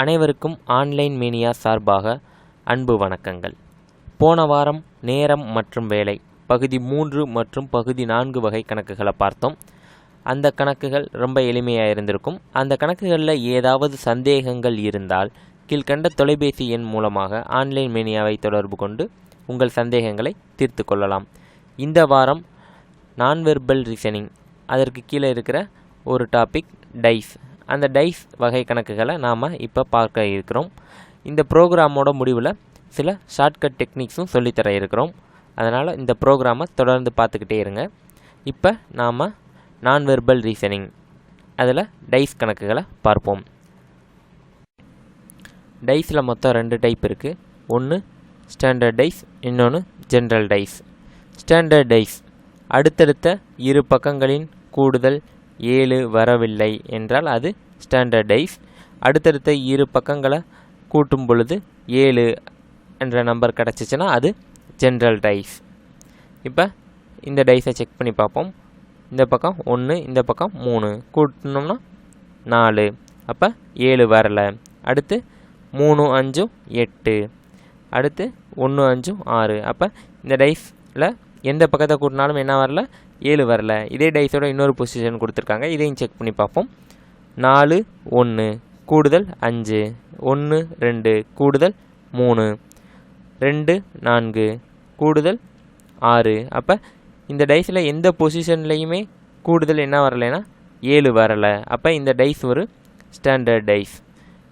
அனைவருக்கும் online mania சார்பாக அன்பு வணக்கங்கள். போன வாரம் நேரம் மற்றும் வேலை பகுதி மூன்று மற்றும் பகுதி நான்கு வகை கணக்குகளை பார்த்தோம். அந்த கணக்குகள் ரொம்ப எளிமையாக இருந்திருக்கும். அந்த கணக்குகளில் ஏதாவது சந்தேகங்கள் இருந்தால் கீழ்கண்ட தொலைபேசி எண் மூலமாக ஆன்லைன் மேனியாவை தொடர்பு கொண்டு உங்கள் சந்தேகங்களை தீர்த்து கொள்ளலாம். இந்த வாரம் நான் வெர்பல் ரீசனிங் அதற்கு கீழே இருக்கிற ஒரு டாபிக் டைஸ் அந்த டைஸ் வகை கணக்குகளை நாம் இப்போ பார்க்க இருக்கிறோம். இந்த ப்ரோக்ராமோட முடிவில் சில ஷார்ட்கட் டெக்னிக்ஸும் சொல்லித்தர இருக்கிறோம். அதனால் இந்த ப்ரோக்ராமை தொடர்ந்து பார்த்துக்கிட்டே இருங்க. இப்போ நாம் நான் வெர்பல் ரீசனிங் அதில் டைஸ் கணக்குகளை பார்ப்போம். டைஸில் மொத்தம் ரெண்டு டைப் இருக்குது ஒன்று ஸ்டாண்டர்ட் டைஸ் இன்னொன்று ஜென்ரல் டைஸ் ஸ்டாண்டர்ட் டைஸ் அடுத்தடுத்த இரு பக்கங்களின் கூடுதல் ஏழு வரவில்லை என்றால் அது ஸ்டாண்டர்ட் டைஸ் அடுத்தடுத்த இரு பக்கங்களை கூட்டும் பொழுது ஏழு என்ற நம்பர் கிடச்சிச்சின்னா அது ஜென்ரல் டைஸ் இப்போ இந்த டைஸை செக் பண்ணி பார்ப்போம். இந்த பக்கம் ஒன்று இந்த பக்கம் மூணு. கூட்டினோம்னா நாலு. அப்போ ஏழு வரலை. அடுத்து மூணு அஞ்சும் எட்டு. அடுத்து ஒன்று அஞ்சும் ஆறு. அப்போ இந்த டைஸில் எந்த பக்கத்தை கூட்டினாலும் என்ன வரல? ஏழு வரல. இதே டைஸோட இன்னொரு பொசிஷன் கொடுத்துருக்காங்க. இதையும் செக் பண்ணி பார்ப்போம். நாலு ஒன்று கூடுதல் அஞ்சு. ஒன்று ரெண்டு கூடுதல் மூணு. ரெண்டு நான்கு கூடுதல் ஆறு. அப்போ இந்த டைஸில் எந்த பொசிஷன்லேயுமே கூடுதல் என்ன வரலைன்னா ஏழு வரலை. அப்போ இந்த டைஸ் ஒரு ஸ்டாண்டர்ட் டைஸ்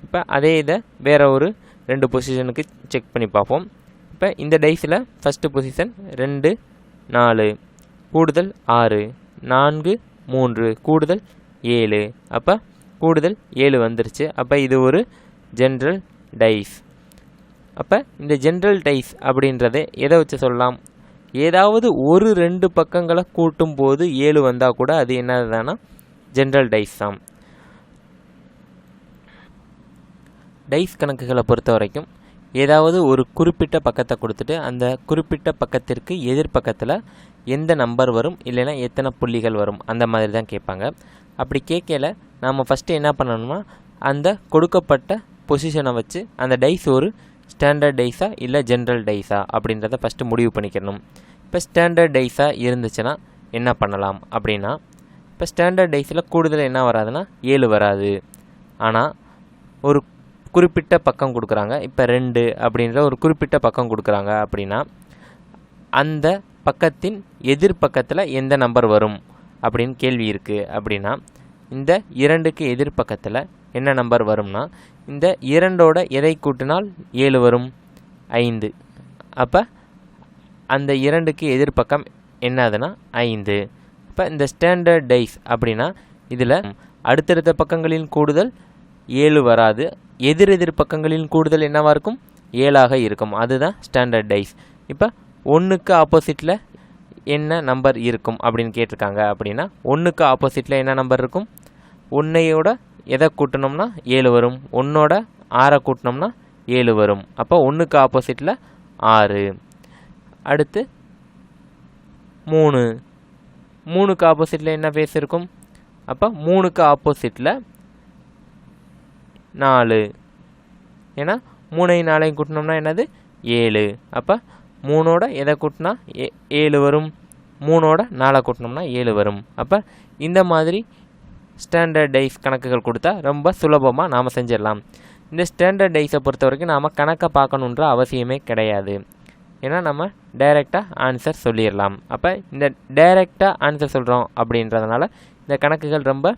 இப்போ அதே இதை வேறு ஒரு ரெண்டு பொசிஷனுக்கு செக் பண்ணி பார்ப்போம். இப்போ இந்த டைஸில் ஃபஸ்ட்டு பொசிஷன் ரெண்டு நாலு. கூடுதல் ஆறு நான்கு மூன்று கூடுதல் ஏழு. அப்போ கூடுதல் ஏழு வந்துருச்சு. அப்போ இது ஒரு ஜென்ரல் டைஸ் அப்போ இந்த ஜென்ரல் டைஸ் அப்படின்றத எதை வச்சு சொல்லலாம்? ஏதாவது ஒரு ரெண்டு பக்கங்களை கூட்டும் போது ஏழு வந்தால் கூட அது என்னதுதானா? ஜென்ரல் டைஸ் தான். டைஸ் கணக்குகளை பொறுத்த வரைக்கும் ஏதாவது ஒரு குறிப்பிட்ட பக்கத்தை கொடுத்துட்டு அந்த குறிப்பிட்ட பக்கத்திற்கு எதிர்பக்கத்தில் எந்த நம்பர் வரும் இல்லைன்னா எத்தனை புள்ளிகள் வரும் அந்த மாதிரி தான் கேட்பாங்க. அப்படி கேட்கல நாம் ஃபஸ்ட்டு என்ன பண்ணணும்னா அந்த கொடுக்கப்பட்ட பொசிஷனை வச்சு அந்த டைஸ் ஒரு ஸ்டாண்டர்ட் டைஸா இல்லை ஜென்ரல் டைஸா அப்படின்றத ஃபஸ்ட்டு முடிவு பண்ணிக்கணும். இப்போ ஸ்டாண்டர்ட் டைஸாக இருந்துச்சுன்னா என்ன பண்ணலாம் அப்படின்னா இப்போ ஸ்டாண்டர்ட் டைஸில் கூடுதல் என்ன வராதுன்னா ஏழு வராது. ஆனால் ஒரு குறிப்பிட்ட பக்கம் கொடுக்குறாங்க இப்போ ரெண்டு அப்படின்ற ஒரு குறிப்பிட்ட பக்கம் கொடுக்குறாங்க அப்படின்னா அந்த பக்கத்தின் எதிர்பக்கத்தில் எந்த நம்பர் வரும்? அப்படின்னு கேள்வி இருக்குது அப்படின்னா இந்த இரண்டுக்கு எதிர்பக்கத்தில் என்ன நம்பர் வரும்னா இந்த இரண்டோட எதை கூட்டினால் ஏழு வரும்? ஐந்து. அப்போ அந்த இரண்டுக்கு எதிர்பக்கம் என்னதுன்னா ஐந்து. இப்போ இந்த ஸ்டாண்டர்ட் டைஸ் அப்படின்னா இதில் அடுத்தடுத்த பக்கங்களின் கூடுதல் ஏழு வராது. எதிர் எதிர் பக்கங்களின் கூடுதல் என்னவாக இருக்கும்? ஏழாக இருக்கும். அதுதான் ஸ்டாண்டர்ட் டைஸ் இப்போ ஒன்றுக்கு ஆப்போசிட்டில் என்ன நம்பர் இருக்கும் அப்படின்னு கேட்டிருக்காங்க அப்படின்னா ஒன்றுக்கு ஆப்போசிட்டில் என்ன நம்பர் இருக்கும்? ஒன்றையோட எதை கூட்டினோம்னா ஏழு வரும். ஒன்றோட ஆறை கூட்டினோம்னா ஏழு வரும். அப்போ ஒன்றுக்கு ஆப்போசிட்டில் ஆறு. அடுத்து மூணு. மூணுக்கு ஆப்போசிட்டில் என்ன ஃபேஸ் இருக்கும்? அப்போ மூணுக்கு ஆப்போசிட்டில் நாலு. ஏன்னா மூணையும் நாளையும் கூட்டினோம்னா என்னது? ஏழு. அப்போ மூணோட எதை கூட்டினா? ஏ ஏழு வரும். மூணோட நாலை கூட்டினோம்னா ஏழு வரும். அப்போ இந்த மாதிரி ஸ்டாண்டர்ட் டைஸ் கணக்குகள் கொடுத்தா ரொம்ப சுலபமாக நாம் செஞ்சிடலாம். இந்த ஸ்டாண்டர்ட் டைஸை பொறுத்த வரைக்கும் நாம் கணக்கை பார்க்கணுன்ற அவசியமே கிடையாது. ஏன்னா நம்ம டைரெக்டாக ஆன்சர் சொல்லிடலாம். அப்போ இந்த டைரெக்டாக ஆன்சர் சொல்கிறோம் அப்படின்றதுனால இந்த கணக்குகள் ரொம்ப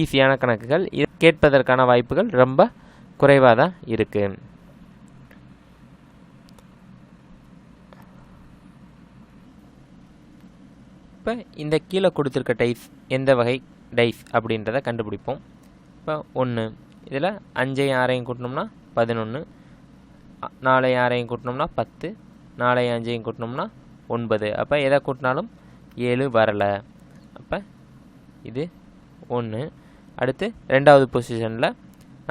ஈஸியான கணக்குகள். இது கேட்பதற்கான வாய்ப்புகள் ரொம்ப குறைவாக தான் இருக்குது இப்போ இந்த கீழே கொடுத்துருக்க டைஸ் எந்த வகை டைஸ் அப்படின்றத கண்டுபிடிப்போம். இப்போ ஒன்று இதில் அஞ்சையும் ஆறையும் கூட்டினோம்னா பதினொன்று நாலையும் ஆறையும் கூட்டினோம்னா பத்து நாலையும் அஞ்சையும் கூட்டினோம்னா ஒன்பது. அப்போ எதை கூட்டினாலும் ஏழு வரலை. அப்போ இது ஒன்று அடுத்து ரெண்டாவது பொசிஷனில்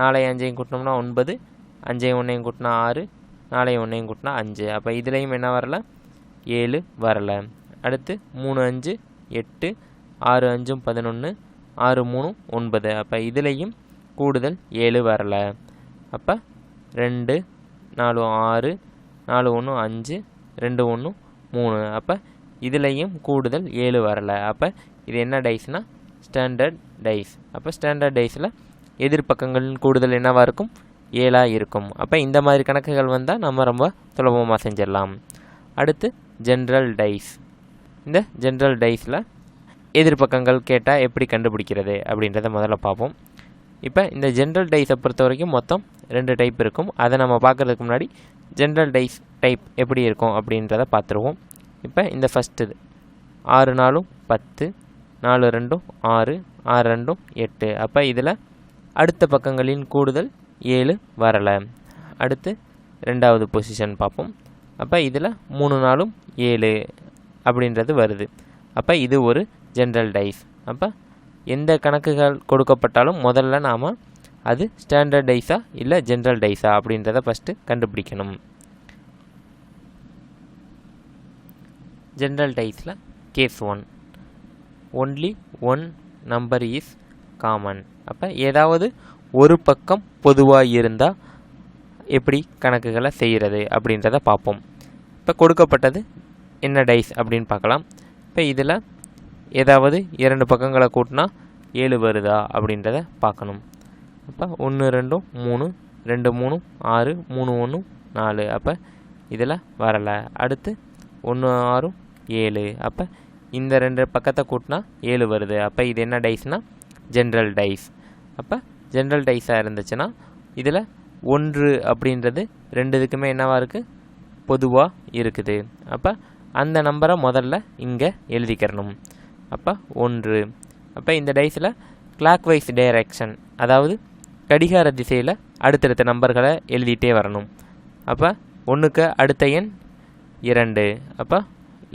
நாலையும் அஞ்சையும் கூட்டினோம்னா ஒன்பது அஞ்சையும் ஒன்றையும் கூட்டினா ஆறு நாலையும் ஒன்றையும் கூட்டினா அஞ்சு. அப்போ இதுலேயும் என்ன வரல? ஏழு வரலை. அடுத்து மூணு அஞ்சு எட்டு ஆறு அஞ்சும் பதினொன்று ஆறு மூணும் ஒன்பது. அப்போ இதுலேயும் கூடுதல் ஏழு வரலை. அப்போ ரெண்டு நாலு ஆறு நாலு ஒன்று அஞ்சு ரெண்டு ஒன்று மூணு. அப்போ இதுலேயும் கூடுதல் ஏழு வரலை. அப்போ இது என்ன டைஸ்னால் ஸ்டாண்டர்ட் டைஸ் அப்போ ஸ்டாண்டர்ட் டைஸில் எதிர்பக்கங்களின் கூடுதல் என்னவாக இருக்கும்? ஏழாக இருக்கும். அப்போ இந்த மாதிரி கணக்குகள் வந்தால் நம்ம ரொம்ப சுலபமாக செஞ்சிடலாம். அடுத்து ஜென்ரல் டைஸ் இந்த ஜென்ரல் டைஸில் எதிர்பக்கங்கள் கேட்டால் எப்படி கண்டுபிடிக்கிறது அப்படின்றத முதல்ல பார்ப்போம். இப்போ இந்த ஜென்ரல் டைஸை பொறுத்த வரைக்கும் மொத்தம் ரெண்டு டைப் இருக்கும். அதை நம்ம பார்க்குறதுக்கு முன்னாடி ஜென்ரல் டைஸ் டைப் எப்படி இருக்கும் அப்படின்றத பார்த்துருவோம். இப்போ இந்த ஃபஸ்ட்டு இது. ஆறு நாலும் பத்து நாலு ரெண்டும் ஆறு ஆறு ரெண்டும் எட்டு. அப்போ இதில் அடுத்த பக்கங்களின் கூடுதல் ஏழு வரலை. அடுத்து ரெண்டாவது பொசிஷன் பார்ப்போம். அப்போ இதில் மூணு நாளும் ஏழு. அப்படின்றது வருது. அப்போ இது ஒரு ஜென்ரல் டைஸ் அப்போ எந்த கணக்குகள் கொடுக்கப்பட்டாலும் முதல்ல நாம் அது ஸ்டாண்டர்ட் டைஸா இல்லை ஜென்ரல் டைஸா அப்படின்றத ஃபஸ்ட்டு கண்டுபிடிக்கணும். General டைஸில் case one only one number is common அப்போ ஏதாவது ஒரு பக்கம் பொதுவாக இருந்தால் எப்படி கணக்குகளை செய்கிறது அப்படின்றத பார்ப்போம். இப்போ கொடுக்கப்பட்டது என்ன டைஸ் அப்படின்னு பார்க்கலாம். இப்போ இதில் ஏதாவது இரண்டு பக்கங்களை கூட்டினா ஏழு வருதா அப்படின்றத பார்க்கணும். அப்போ ஒன்று ரெண்டும் மூணு ரெண்டு மூணு ஆறு மூணு ஒன்று நாலு. அப்போ இதில் வரலை. அடுத்து ஒன்று ஆறும் ஏழு. அப்போ இந்த ரெண்டு பக்கத்தை கூட்டினா ஏழு வருது. அப்போ இது என்ன டைஸ்னால் ஜென்ரல் டைஸ் அப்போ ஜென்ரல் டைஸாக இருந்துச்சுன்னா இதில் ஒன்று அப்படின்றது ரெண்டு இதுக்குமே என்னவாக இருக்குது பொதுவாக இருக்குது. அப்போ அந்த நம்பரை முதல்ல இங்கே எழுதிக்கிறணும் அப்போ ஒன்று. அப்போ இந்த டைஸில் கிளாக் வைஸ் டைரக்ஷன் அதாவது கடிகார திசையில் அடுத்தடுத்த நம்பர்களை எழுதிட்டே வரணும். அப்போ ஒன்றுக்கு அடுத்த எண் இரண்டு. அப்போ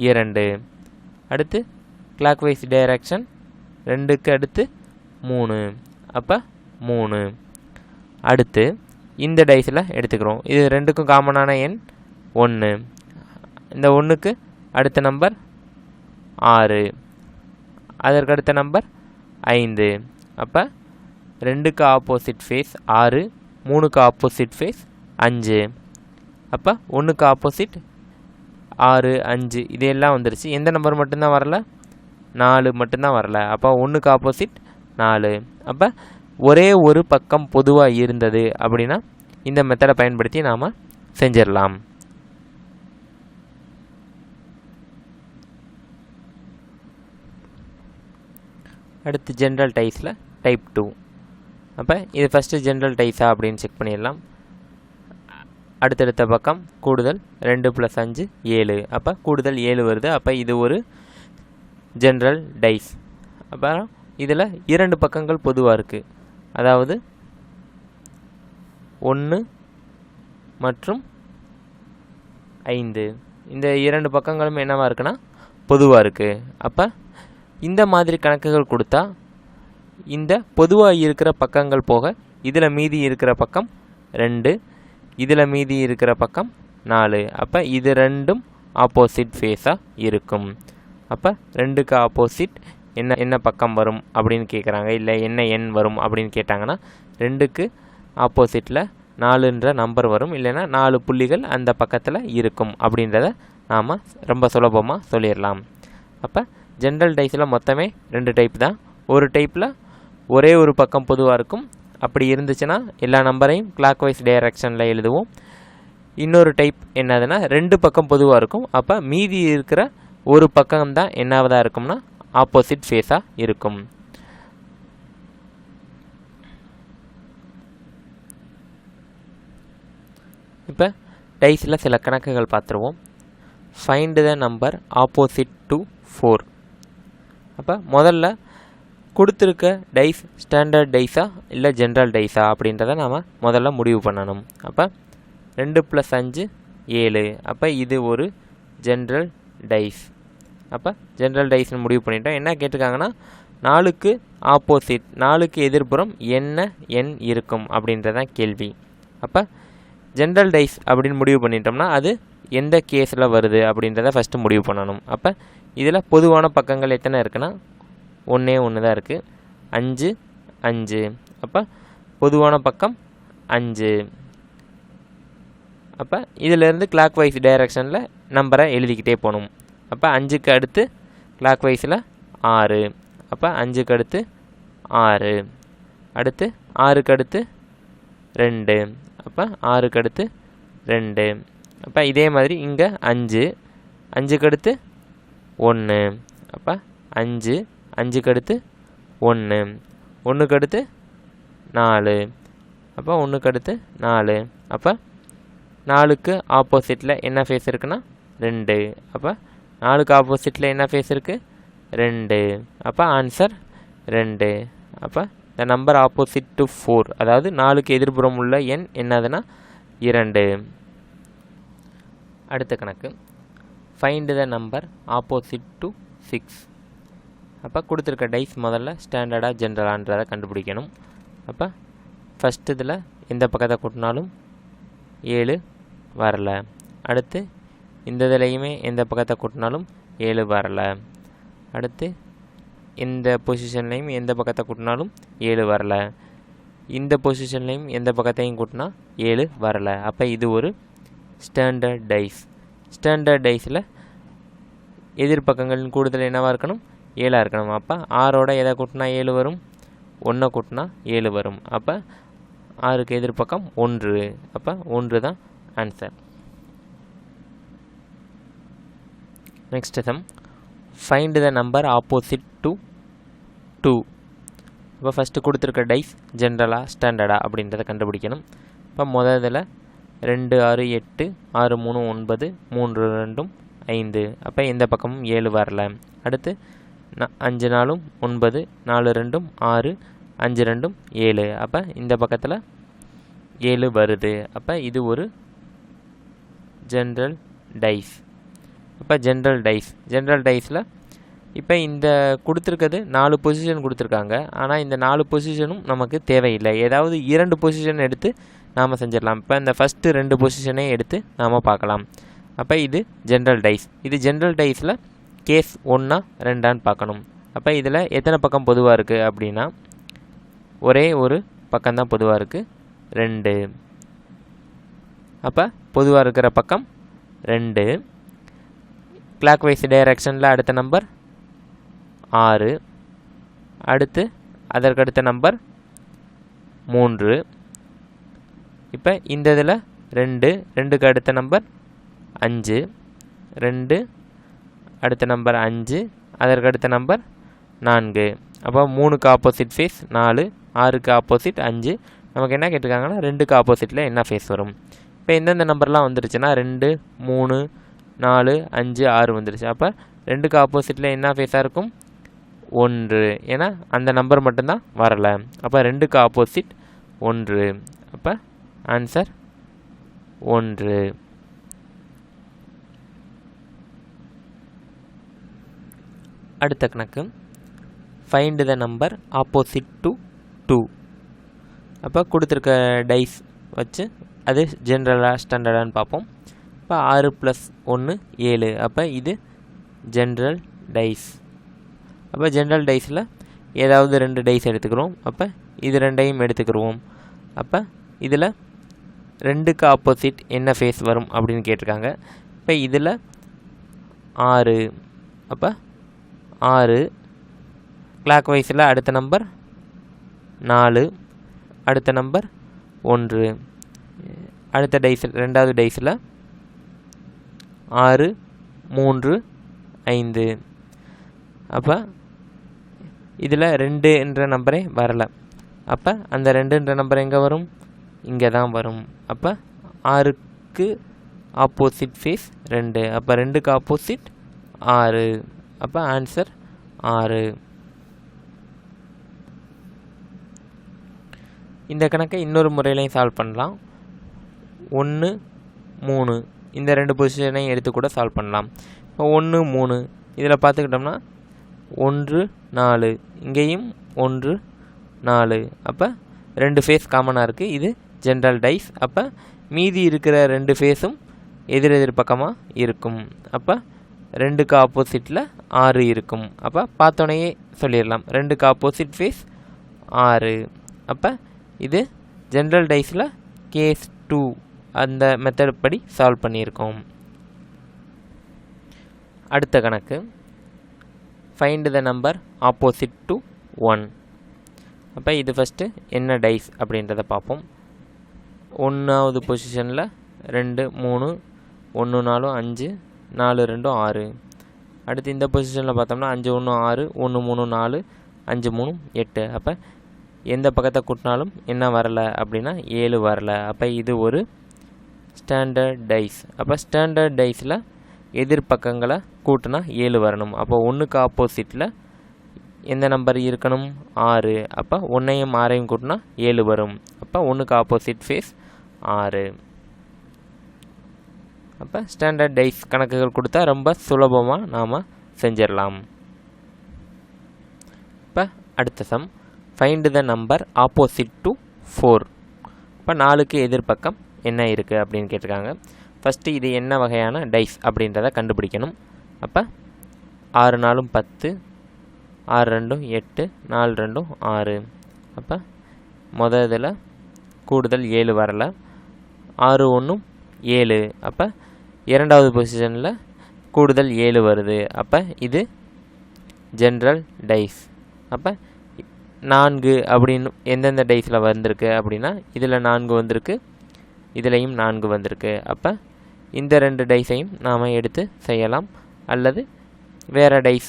இரண்டு. அடுத்து கிளாக் வைஸ் டைரக்ஷன் ரெண்டுக்கு அடுத்து மூணு. அப்போ மூணு. அடுத்து இந்த டைஸில் எடுத்துக்கிறோம். இது ரெண்டுக்கும் காமனான எண் ஒன்று இந்த ஒன்றுக்கு அடுத்த நம்பர் ஆறு. அதற்கு அடுத்த நம்பர் ஐந்து. அப்போ ரெண்டுக்கு ஆப்போசிட் ஃபேஸ் ஆறு மூணுக்கு ஆப்போசிட் ஃபேஸ் அஞ்சு. அப்போ ஒன்றுக்கு ஆப்போசிட் ஆறு அஞ்சு. இது எல்லாம் வந்துருச்சு. எந்த நம்பர் மட்டும்தான் வரல? நாலு மட்டும்தான் வரல. அப்போ ஒன்றுக்கு ஆப்போசிட் நாலு. அப்போ ஒரே ஒரு பக்கம் பொதுவாக இருந்தது அப்படின்னா இந்த மெத்தடை பயன்படுத்தி நாம் செஞ்சிடலாம். அடுத்து ஜென்ரல் டைஸில் டைப் டூ அப்போ இது ஃபஸ்ட்டு ஜென்ரல் டைஸா அப்படின்னு செக் பண்ணிடலாம். அடுத்தடுத்த பக்கம் கூடுதல் ரெண்டு ப்ளஸ் அஞ்சு ஏழு. அப்போ கூடுதல் ஏழு வருது. அப்போ இது ஒரு ஜென்ரல் டைஸ் அப்புறம் இதில் இரண்டு பக்கங்கள் பொதுவாக இருக்குது அதாவது ஒன்று மற்றும் ஐந்து. இந்த இரண்டு பக்கங்களும் என்னவாக இருக்குன்னா பொதுவாக இருக்குது அப்போ இந்த மாதிரி கணக்குகள் கொடுத்தா இந்த பொதுவாக இருக்கிற பக்கங்கள் போக இதில் மீதி இருக்கிற பக்கம் ரெண்டு இதில் மீதி இருக்கிற பக்கம் நாலு. அப்போ இது ரெண்டும் ஆப்போசிட் ஃபேஸாக இருக்கும். அப்போ ரெண்டுக்கு ஆப்போசிட் என்ன என்ன பக்கம் வரும் அப்படின்னு கேட்குறாங்க இல்லை என்ன எண் வரும் அப்படின்னு கேட்டாங்கன்னா ரெண்டுக்கு ஆப்போசிட்டில் நாலுன்ற நம்பர் வரும். இல்லைன்னா நாலு புள்ளிகள் அந்த பக்கத்தில் இருக்கும் அப்படின்றத நாம் ரொம்ப சுலபமாக சொல்லிடலாம். அப்போ ஜென்ரல் டைஸில் மொத்தமே ரெண்டு டைப் தான். ஒரு டைப்பில் ஒரே ஒரு பக்கம் பொதுவாக இருக்கும். அப்படி இருந்துச்சுன்னா எல்லா நம்பரையும் கிளாக் வைஸ் டைரக்ஷனில் எழுதுவோம். இன்னொரு டைப் என்னதுன்னா ரெண்டு பக்கம் பொதுவாக இருக்கும். அப்போ மீதி இருக்கிற ஒரு பக்கம் தான் என்னவதாக இருக்கும்னா ஆப்போசிட் ஃபேஸாக இருக்கும். இப்போ டைஸில் சில கணக்குகள் பார்த்துருவோம். Find the number opposite to four அப்போ முதல்ல கொடுத்துருக்க டைஸ் ஸ்டாண்டர்ட் டைஸா இல்லை ஜென்ரல் டைஸா அப்படின்றத நாம் முதல்ல முடிவு பண்ணணும். அப்போ ரெண்டு ப்ளஸ் அஞ்சு ஏழு. அப்போ இது ஒரு ஜென்ரல் டைஸ் அப்போ ஜென்ரல் டைஸ்னு முடிவு பண்ணிட்டோம். என்ன கேட்டிருக்காங்கன்னா நாலுக்கு ஆப்போசிட் நாலுக்கு எதிர்ப்புறம் என்ன எண் இருக்கும் அப்படின்றதான் கேள்வி. அப்போ ஜென்ரல் டைஸ் அப்படின்னு முடிவு பண்ணிட்டோம்னா அது எந்த கேஸில் வருது அப்படின்றத ஃபஸ்ட்டு முடிவு பண்ணணும். அப்போ இதில் பொதுவான பக்கங்கள் எத்தனை இருக்குன்னா? ஒன்றே ஒன்று தான் இருக்குது அஞ்சு அஞ்சு. அப்போ பொதுவான பக்கம் அஞ்சு. அப்போ இதிலேருந்து கிளாக் வைஸ் டைரக்ஷனில் நம்பரை எழுதிக்கிட்டே போகணும். அப்போ அஞ்சுக்கு அடுத்து கிளாக் வைஸில் ஆறு. அப்போ அஞ்சுக்கு அடுத்து ஆறு. அடுத்து ஆறுக்கு அடுத்து ரெண்டு. அப்போ ஆறுக்கு அடுத்து ரெண்டு. அப்போ இதே மாதிரி இங்கே அஞ்சு. அஞ்சுக்கு அடுத்து ஒன்று. அப்போ அஞ்சு. அஞ்சுக்கு அடுத்து ஒன்று. ஒன்றுக்கு அடுத்து நாலு. அப்போ ஒன்றுக்கு அடுத்து நாலு. அப்போ நாலுக்கு ஆப்போசிட்டில் என்ன ஃபேஸ் இருக்குன்னா ரெண்டு. அப்போ நாலுக்கு ஆப்போசிட்டில் என்ன ஃபேஸ் இருக்குது ரெண்டு. அப்போ ஆன்சர் ரெண்டு. அப்போ the number opposite to four அதாவது நாலுக்கு எதிர்புறம் உள்ள எண் என்னதுன்னா இரண்டு. அடுத்த கணக்கு. Find the number opposite to six அப்போ கொடுத்துருக்க டைஸ் முதல்ல ஸ்டாண்டர்டாக ஜென்ரலான்றதை கண்டுபிடிக்கணும். அப்போ ஃபஸ்ட்டு இதில் எந்த பக்கத்தை கூட்டினாலும் ஏழு வரல. அடுத்து இந்த இதுலேயுமே எந்த பக்கத்தை கூட்டினாலும் ஏழு வரல. அடுத்து இந்த பொசிஷன்லேயும் எந்த பக்கத்தை கூட்டினாலும் ஏழு வரல. இந்த பொசிஷன்லேயும் எந்த பக்கத்தையும் கூட்டினா ஏழு வரல. அப்போ இது ஒரு ஸ்டாண்டர்ட் டைஸ் ஸ்டாண்டர்ட் டைஸில் எதிர்பக்கங்களின் கூடுதல் என்னவாக இருக்கணும்? ஏழாக இருக்கணும்? அப்போ ஆறோட எதை கூட்டினா ஏழு வரும்? ஒன்றை கூட்டினா ஏழு வரும். அப்போ ஆறுக்கு எதிர்பக்கம் ஒன்று. அப்போ ஒன்று தான் answer next sum find the number opposite to two இப்போ ஃபஸ்ட்டு கொடுத்துருக்க டைஸ் ஜென்ரலாக ஸ்டாண்டர்டாக அப்படின்றத கண்டுபிடிக்கணும். இப்போ முதல்ல ரெண்டு ஆறு எட்டு ஆறு மூணு ஒன்பது மூன்று ரெண்டும் ஐந்து. அப்போ எந்த பக்கமும் ஏழு வரல. அடுத்து ந அஞ்சு நாளும் ஒன்பது நாலு ரெண்டும் ஆறு அஞ்சு ரெண்டும் ஏழு. அப்போ இந்த பக்கத்தில் ஏழு வருது. அப்போ இது ஒரு ஜென்ரல் டைஸ் அப்போ ஜென்ரல் டைஸ் ஜென்ரல் டைஸில் இப்போ இந்த கொடுத்துருக்கிறது நாலு பொசிஷன் கொடுத்துருக்காங்க. ஆனால் இந்த நாலு பொசிஷனும் நமக்கு தேவையில்லை. ஏதாவது இரண்டு பொசிஷன் எடுத்து நாம் செஞ்சிடலாம். இப்போ இந்த ஃபஸ்ட்டு ரெண்டு பொசிஷனே எடுத்து நாம் பார்க்கலாம். அப்போ இது ஜென்ரல் டைஸ் இது ஜென்ரல் டைஸில் கேஸ் ஒன்றா ரெண்டான்னு பார்க்கணும். அப்போ இதில் எத்தனை பக்கம் பொதுவாக இருக்குது அப்படின்னா ஒரே ஒரு பக்கம்தான் பொதுவாக இருக்குது ரெண்டு. அப்போ பொதுவாக இருக்கிற பக்கம் ரெண்டு. கிளாக் வைஸ் டைரக்ஷனில் அடுத்த நம்பர் ஆறு. அடுத்து அதற்கு அடுத்த நம்பர் மூன்று. இப்போ இந்த இதில் ரெண்டு ரெண்டுக்கு அடுத்த நம்பர் அஞ்சு ரெண்டு அடுத்த நம்பர் அஞ்சு அதற்கு அடுத்த நம்பர் நான்கு. அப்போ மூணுக்கு ஆப்போசிட் ஃபேஸ் நாலு ஆறுக்கு ஆப்போசிட் அஞ்சு. நமக்கு என்ன கேட்டிருக்காங்கன்னா ரெண்டுக்கு ஆப்போசிட்டில் என்ன ஃபேஸ் வரும்? இப்போ எந்தெந்த நம்பர்லாம் வந்துருச்சுன்னா ரெண்டு மூணு நாலு அஞ்சு ஆறு வந்துருச்சு. அப்போ ரெண்டுக்கு ஆப்போசிட்டில் என்ன ஃபேஸாக இருக்கும்? ஒன்று. ஏன்னா அந்த நம்பர் மட்டும்தான் வரலை. அப்போ ரெண்டுக்கு ஆப்போசிட் ஒன்று. அப்போ ஆன்சர் ஒன்று. அடுத்த கணக்கு. Find the number opposite to two அப்போ கொடுத்துருக்க டைஸ் வச்சு அது ஜென்ரலாக ஸ்டாண்டர்டானு பார்ப்போம். இப்போ ஆறு ப்ளஸ் ஒன்று ஏழு. அப்போ இது ஜென்ரல் டைஸ் அப்போ ஜென்ரல் டைஸில் ஏதாவது ரெண்டு டைஸ் எடுத்துக்கிறோம். அப்போ இது ரெண்டையும் எடுத்துக்கிடுவோம் அப்போ இதில் ரெண்டுக்கு ஆப்போசிட் என்ன ஃபேஸ் வரும் அப்படின்னு கேட்டிருக்காங்க. இப்போ இதில் ஆறு அப்போ ஆறு கிளாக் வைஸில் அடுத்த நம்பர் நாலு அடுத்த நம்பர் ஒன்று. அடுத்த டைஸில் ரெண்டாவது டைஸில் ஆறு மூன்று ஐந்து. அப்போ இதில் ரெண்டு என்ற நம்பரே வரலை. அப்போ அந்த ரெண்டுன்ற நம்பர் எங்கே வரும்? இங்கே தான் வரும். அப்போ ஆறுக்கு ஆப்போசிட் ஃபேஸ் ரெண்டு. அப்போ ரெண்டுக்கு ஆப்போசிட் ஆறு. அப்போ ஆன்சர் ஆறு. இந்த கணக்கை இன்னொரு முறையிலையும் சால்வ் பண்ணலாம். ஒன்று மூணு. இந்த ரெண்டு பொசிஷனையும் எடுத்து கூட சால்வ் பண்ணலாம். இப்போ ஒன்று மூணு. இதில் பார்த்துக்கிட்டோம்னா ஒன்று நாலு. இங்கேயும் ஒன்று நாலு. அப்போ ரெண்டு ஃபேஸ் காமனாக இருக்குது இது ஜென்ரல் டைஸ் அப்போ மீதி இருக்கிற ரெண்டு ஃபேஸும் எதிர் எதிர் பக்கமாக இருக்கும். அப்போ ரெண்டுக்கு ஆப்போசிட்டில் ஆறு இருக்கும். அப்போ பார்த்தோன்னே சொல்லிடலாம். ரெண்டுக்கு ஆப்போசிட் ஃபேஸ் ஆறு. அப்போ இது ஜென்ரல் டைஸில் கேஸ் டூ அந்த மெத்தட் படி சால்வ் பண்ணியிருக்கோம். அடுத்த கணக்கு. Find the number opposite to one அப்போ இது ஃபஸ்ட்டு என்ன டைஸ் அப்படின்றத பார்ப்போம். ஒன்றாவது பொசிஷனில் ரெண்டு மூணு ஒன்று நாலும் அஞ்சு நாலு ரெண்டும் ஆறு. அடுத்து இந்த பொசிஷனில் பார்த்தோம்னா அஞ்சு ஒன்று ஆறு ஒன்று மூணு நாலு அஞ்சு மூணு எட்டு. அப்போ எந்த பக்கத்தை கூட்டினாலும் என்ன வரலை அப்படின்னா ஏழு வரலை. அப்போ இது ஒரு ஸ்டாண்டர்ட் டைஸ் அப்போ ஸ்டாண்டர்ட் டைஸில் எதிர்பக்கங்களை கூட்டினா ஏழு வரணும். அப்போ ஒன்றுக்கு ஆப்போசிட்டில் எந்த நம்பர் இருக்கணும்? ஆறு. அப்போ ஒன்றையும் ஆறையும் கூட்டினா ஏழு வரும். அப்போ ஒன்றுக்கு ஆப்போசிட் ஃபேஸ் ஆறு. அப்போ ஸ்டாண்டர்ட் டைஸ் கணக்குகள் கொடுத்தா ரொம்ப சுலபமாக நாம் செஞ்சிடலாம். இப்போ அடுத்த sum find the number opposite to four இப்போ நாலுக்கு எதிர்பக்கம் என்ன இருக்குது அப்படின்னு கேட்டிருக்காங்க. ஃபஸ்ட்டு இது என்ன வகையான டைஸ் அப்படின்றத கண்டுபிடிக்கணும். அப்போ ஆறு நாளும் பத்து ஆறு ரெண்டும் எட்டு நாலு ரெண்டும் ஆறு. அப்போ மொதல் இதில் கூடுதல் ஏழு வரல. ஆறு ஒன்றும் ஏழு. அப்போ இரண்டாவது பொசிஷனில் கூடுதல் ஏழு வருது. அப்போ இது ஜென்ரல் டைஸ் அப்போ நான்கு அப்படின்னு எந்தெந்த டைஸில் வந்திருக்கு அப்படின்னா இதில் நான்கு வந்திருக்கு இதுலேயும் நான்கு வந்திருக்கு. அப்போ இந்த ரெண்டு டைஸையும் நாம் எடுத்து செய்யலாம். அல்லது வேறு டைஸ்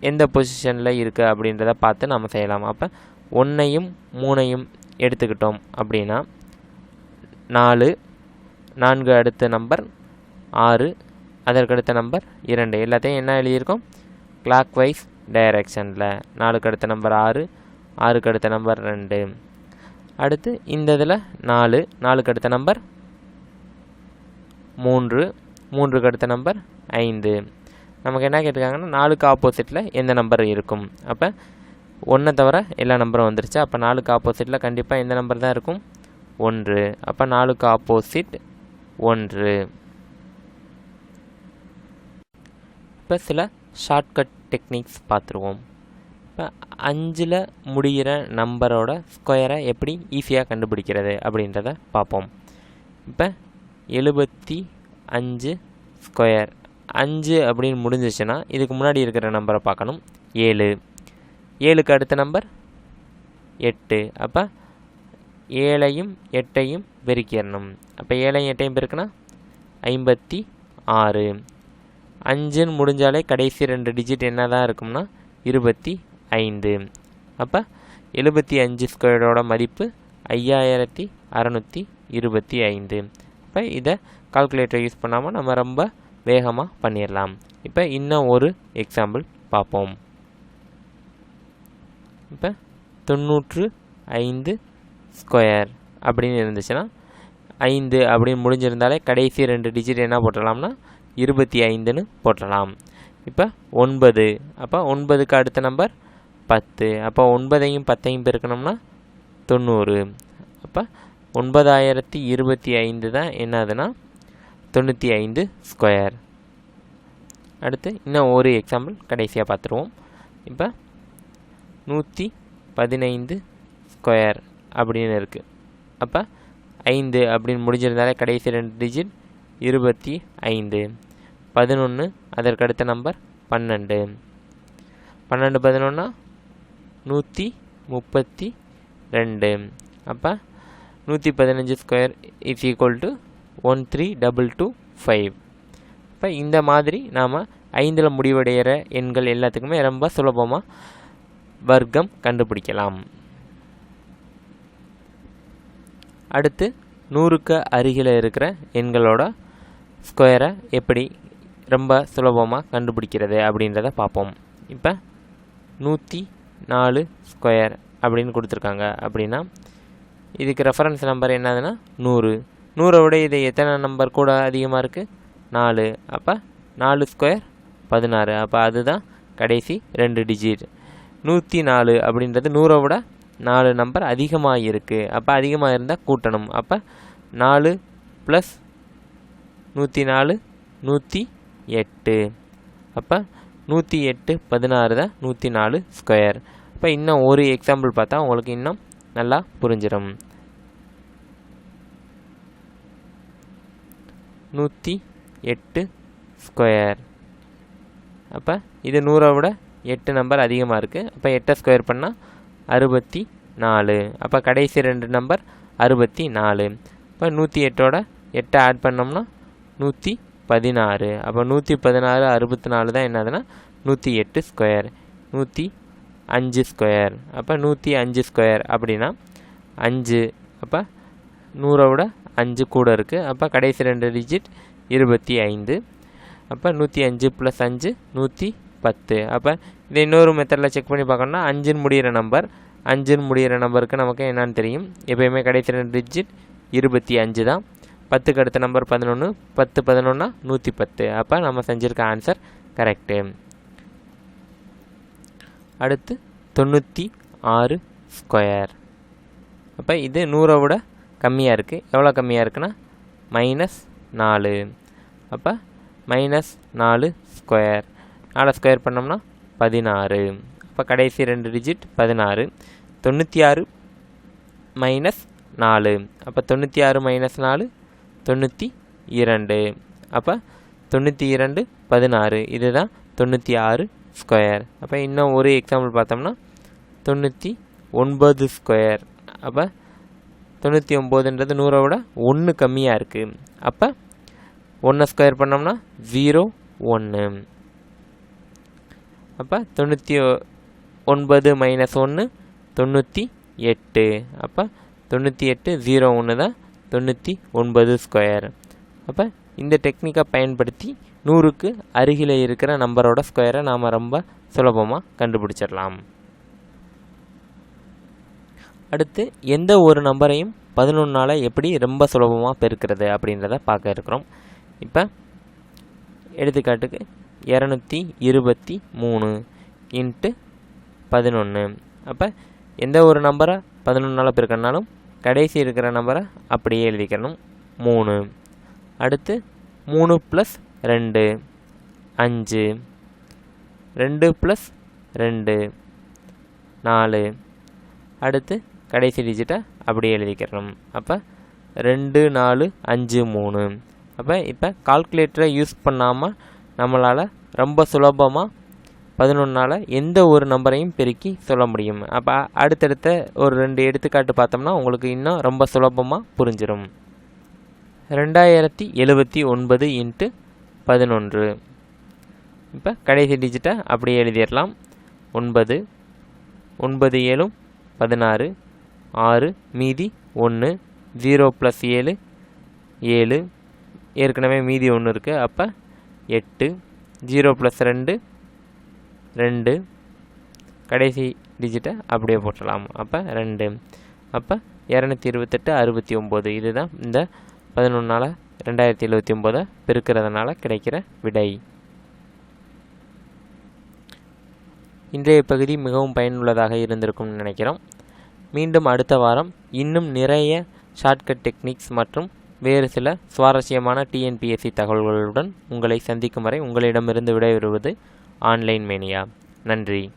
எந்த பொசிஷனில் இருக்குது அப்படின்றத பார்த்து நம்ம செய்யலாம். அப்போ ஒன்றையும் மூணையும் எடுத்துக்கிட்டோம் அப்படின்னா நாலு நான்கு அடுத்த நம்பர் ஆறு அதற்கடுத்த நம்பர் இரண்டு. எல்லாத்தையும் என்ன எழுதியிருக்கோம்? கிளாக் வைஸ் டைரக்ஷனில் நாலுக்கு அடுத்த நம்பர் ஆறு ஆறுக்கு அடுத்த நம்பர் ரெண்டு. அடுத்து இந்த இதில் நாலு நாலுக்கு அடுத்த நம்பர் மூன்று மூன்றுக்கு அடுத்த நம்பர் ஐந்து. நமக்கு என்ன கேட்டிருக்காங்கன்னா நாலுக்கு ஆப்போசிட்டில் எந்த நம்பர் இருக்கும். அப்போ ஒன்றை தவிர எல்லா நம்பரும் வந்துருச்சு. அப்போ நாலுக்கு ஆப்போசிட்டில் கண்டிப்பாக எந்த நம்பர் தான் இருக்கும்? ஒன்று. அப்போ நாலுக்கு ஆப்போசிட் ஒன்று. இப்போ சில ஷார்ட்கட் டெக்னிக்ஸ் பார்த்துருவோம். இப்போ அஞ்சில் முடிகிற நம்பரோட ஸ்கொயரை எப்படி ஈஸியாக கண்டுபிடிக்கிறது அப்படின்றத பார்ப்போம். இப்போ எழுபத்தி அஞ்சு ஸ்கொயர் அஞ்சு அப்படின்னு முடிஞ்சிச்சுன்னா இதுக்கு முன்னாடி இருக்கிற நம்பரை பார்க்கணும். ஏழு. ஏழுக்கு அடுத்த நம்பர் எட்டு. அப்போ ஏழையும் எட்டையும் பெருக்கிடணும். அப்போ ஏழையும் எட்டையும் பெருக்குன்னா ஐம்பத்தி ஆறு. அஞ்சுன்னு முடிஞ்சாலே கடைசி ரெண்டு டிஜிட் என்ன தான் இருக்கும்னா இருபத்தி ஐந்து. அப்போ எழுபத்தி அஞ்சு ஸ்கொயரோட மதிப்பு ஐயாயிரத்தி அறநூற்றி இருபத்தி ஐந்து. இப்போ இதை கால்குலேட்டர் யூஸ் பண்ணாமல் நம்ம ரொம்ப வேகமாக பண்ணிடலாம் இப்போ இன்னும் ஒரு எக்ஸாம்பிள் பார்ப்போம் இப்போ தொண்ணூற்று ஐந்து ஸ்கொயர் அப்படின்னு இருந்துச்சுன்னா ஐந்து அப்படின்னு முடிஞ்சிருந்தாலே கடைசி ரெண்டு டிஜிட் என்ன போட்டலாம்னா இருபத்தி ஐந்துன்னு போட்டலாம். இப்போ ஒன்பது. அப்போ ஒன்பதுக்கு அடுத்த நம்பர் பத்து. அப்போ ஒன்பதையும் பத்தையும் பெருக்கணும்னா தொண்ணூறு. அப்போ ஒன்பதாயிரத்தி இருபத்தி ஐந்து தான் என்னதுன்னா தொண்ணூற்றி ஐந்து ஸ்கொயர் அடுத்து இன்னும் ஒரு எக்ஸாம்பிள் கடைசியாக பார்த்துருவோம் இப்போ நூற்றி பதினைந்து ஸ்கொயர் அப்படின்னு இருக்குது அப்போ ஐந்து அப்படின்னு முடிஞ்சிருந்தாலே கடைசி ரெண்டு டிஜிட் இருபத்தி ஐந்து. பதினொன்று அதற்கடுத்த நம்பர் பன்னெண்டு. பன்னெண்டு பதினொன்னா நூற்றி முப்பத்தி ரெண்டு. அப்போ நூற்றி பதினஞ்சு square is equal to one three double two five இப்போ இந்த மாதிரி நாம் ஐந்தில் முடிவடைகிற எண்கள் எல்லாத்துக்குமே ரொம்ப சுலபமாக வர்க்கம் கண்டுபிடிக்கலாம். அடுத்து நூறுக்கு அருகில் இருக்கிற எண்களோட ஸ்கொயரை எப்படி ரொம்ப சுலபமாக கண்டுபிடிக்கிறது அப்படின்றத பார்ப்போம். இப்போ நூற்றி நாலு ஸ்கொயர் அப்படின்னு கொடுத்துருக்காங்க அப்படின்னா இதுக்கு ரெஃபரன்ஸ் நம்பர் என்னதுன்னா நூறு. நூறை விட இது எத்தனை நம்பர் கூட அதிகமாக இருக்குது நாலு. அப்போ நாலு ஸ்கொயர் பதினாறு. அப்போ அதுதான் கடைசி ரெண்டு டிஜிட் நூற்றி நாலு அப்படின்றது நூறை விட நாலு நம்பர் அதிகமாக இருக்குது அப்போ அதிகமாக இருந்தால் கூட்டணும். அப்போ நாலு ப்ளஸ் நூற்றி நாலு நூற்றி எட்டு. அப்போ நூற்றி எட்டு பதினாறு தான் நூற்றி நாலு ஸ்கொயர் இப்போ இன்னும் ஒரு எக்ஸாம்பிள் பார்த்தா உங்களுக்கு இன்னும் நல்லா புரிஞ்சிடும் நூற்றி எட்டு ஸ்கொயர் அப்போ இது நூறை விட எட்டு நம்பர் அதிகமாக இருக்குது அப்போ எட்டை ஸ்கொயர் பண்ணால் அறுபத்தி நாலு அப்போ கடைசி ரெண்டு நம்பர் அறுபத்தி நாலு இப்போ நூற்றி எட்டோட எட்டை ஆட் பண்ணோம்னா நூற்றி பதினாறு. அப்போ நூற்றி பதினாறு அறுபத்தி நாலு தான் என்னதுன்னா நூற்றி எட்டு ஸ்கொயர் நூற்றி அஞ்சு ஸ்கொயர் அப்போ நூற்றி அஞ்சு ஸ்கொயர் அப்படின்னா அஞ்சு. அப்போ நூறை விட அஞ்சு கூட இருக்குது அப்போ கடைசி ரெண்டு டிஜிட் இருபத்தி ஐந்து. அப்போ நூற்றி அஞ்சு ப்ளஸ் அஞ்சு நூற்றி பத்து. அப்போ இதை இன்னொரு மெத்தடில் செக் பண்ணி பார்க்கணும்னா அஞ்சுன்னு முடிகிற நம்பர் அஞ்சுன்னு முடிகிற நம்பருக்கு நமக்கு என்னான்னு தெரியும். எப்பயுமே கடைசி ரெண்டு டிஜிட் இருபத்தி அஞ்சு தான். பத்துக்கு அடுத்த நம்பர் பதினொன்று பத்து பதினொன்னா நூற்றி பத்து. அப்போ நம்ம செஞ்சுருக்க ஆன்சர் கரெக்டு அடுத்து தொண்ணூற்றி ஆறு ஸ்கொயர் அப்போ இது நூறை விட கம்மியாக இருக்குது எவ்வளோ கம்மியாக இருக்குன்னா மைனஸ் நாலு. அப்போ மைனஸ் நாலு ஸ்கொயர் நாலு ஸ்கொயர் பண்ணோம்னா பதினாறு. அப்போ கடைசி ரெண்டு டிஜிட் பதினாறு. தொண்ணூற்றி ஆறு மைனஸ் நாலு. அப்போ தொண்ணூற்றி ஆறு மைனஸ் நாலு தொண்ணூற்றி இரண்டு. அப்போ தொண்ணூற்றி இரண்டு பதினாறு. இதுதான் தொண்ணூற்றி ஆறு ஸ்கொயர் அப்போ இன்னும் ஒரு எக்ஸாம்பிள் பார்த்தோம்னா தொண்ணூற்றி ஒன்பது ஸ்கொயர் அப்போ தொண்ணூற்றி ஒம்போதுன்றது நூறை விட ஒன்று கம்மியாக இருக்குது அப்போ ஒன்றை ஸ்கொயர் பண்ணோம்னா ஜீரோ ஒன்று அப்போ தொண்ணூற்றி ஒன்பது மைனஸ் ஒன்று தொண்ணூற்றி எட்டு. அப்போ தொண்ணூற்றி எட்டு ஜீரோ ஒன்று தான் தொண்ணூற்றி ஒன்பது ஸ்கொயர் அப்போ இந்த டெக்னிக்கை பயன்படுத்தி நூறுக்கு அருகில் இருக்கிற நம்பரோட ஸ்கொயரை நாம் ரொம்ப சுலபமாக கண்டுபிடிச்சிடலாம். அடுத்து எந்த ஒரு நம்பரையும் பதினொன்றால் எப்படி ரொம்ப சுலபமாக பெருக்கிறது அப்படின்றத பார்க்க இருக்கிறோம். இப்போ எடுத்துக்காட்டுக்கு இரநூத்தி இருபத்தி மூணு இன்ட்டு பதினொன்று அப்போ எந்த ஒரு நம்பரை பதினொன்றால் பெருக்கணுனாலும் கடைசி இருக்கிற நம்பரை அப்படியே எழுதிக்கணும். மூணு. அடுத்து மூணு ப்ளஸ் ரெண்டு. அஞ்சு. ரெண்டு ப்ளஸ் ரெண்டு. நாலு. அடுத்து கடைசி டிஜிட்டை அப்படியே எழுதிக்கிறோம் அப்போ ரெண்டு நாலு அஞ்சு மூணு. அப்போ இப்போ கால்குலேட்டரை யூஸ் பண்ணாமல் நம்மளால் ரொம்ப சுலபமாக பதினொன்றால் எந்த ஒரு நம்பரையும் பெருக்கி சொல்ல முடியும். அப்போ அடுத்தடுத்த ஒரு ரெண்டு எடுத்துக்காட்டு பார்த்தோம்னா உங்களுக்கு இன்னும் ரொம்ப சுலபமாக புரிஞ்சிடும் ரெண்டாயிரத்தி எழுபத்தி ஒன்பது இன்ட்டு பதினொன்று. இப்போ கடைசி டிஜிட்டை அப்படியே எழுதிடலாம். ஒன்பது ஒன்பது ஏழும் பதினாறு ஆறு மீதி ஒன்று ஜீரோ ப்ளஸ் ஏழு ஏழு. ஏற்கனவே மீதி ஒன்று இருக்குது அப்போ எட்டு ஜீரோ ப்ளஸ் ரெண்டு ரெண்டு. கடைசி டிஜிட்டை அப்படியே போட்டலாம். அப்போ ரெண்டு. அப்போ இரநூத்தி இருபத்தெட்டு அறுபத்தி ஒம்பது. இதுதான் இந்த பதினொன்றால் ரெண்டாயிரத்தி எழுபத்தி ஒம்போதை பெருக்கிறதுனால கிடைக்கிற விடை. இன்றைய பகுதி மிகவும் பயனுள்ளதாக இருந்திருக்கும்னு நினைக்கிறோம். மீண்டும் அடுத்த வாரம் இன்னும் நிறைய ஷார்ட்கட் டெக்னிக்ஸ் மற்றும் வேறு சில சுவாரஸ்யமான டிஎன்பிஎஸ்சி தகவல்களுடன் உங்களை சந்திக்கும் வரை உங்களிடமிருந்து விடைபெறுவது ஆன்லைன் மேனியா. நன்றி.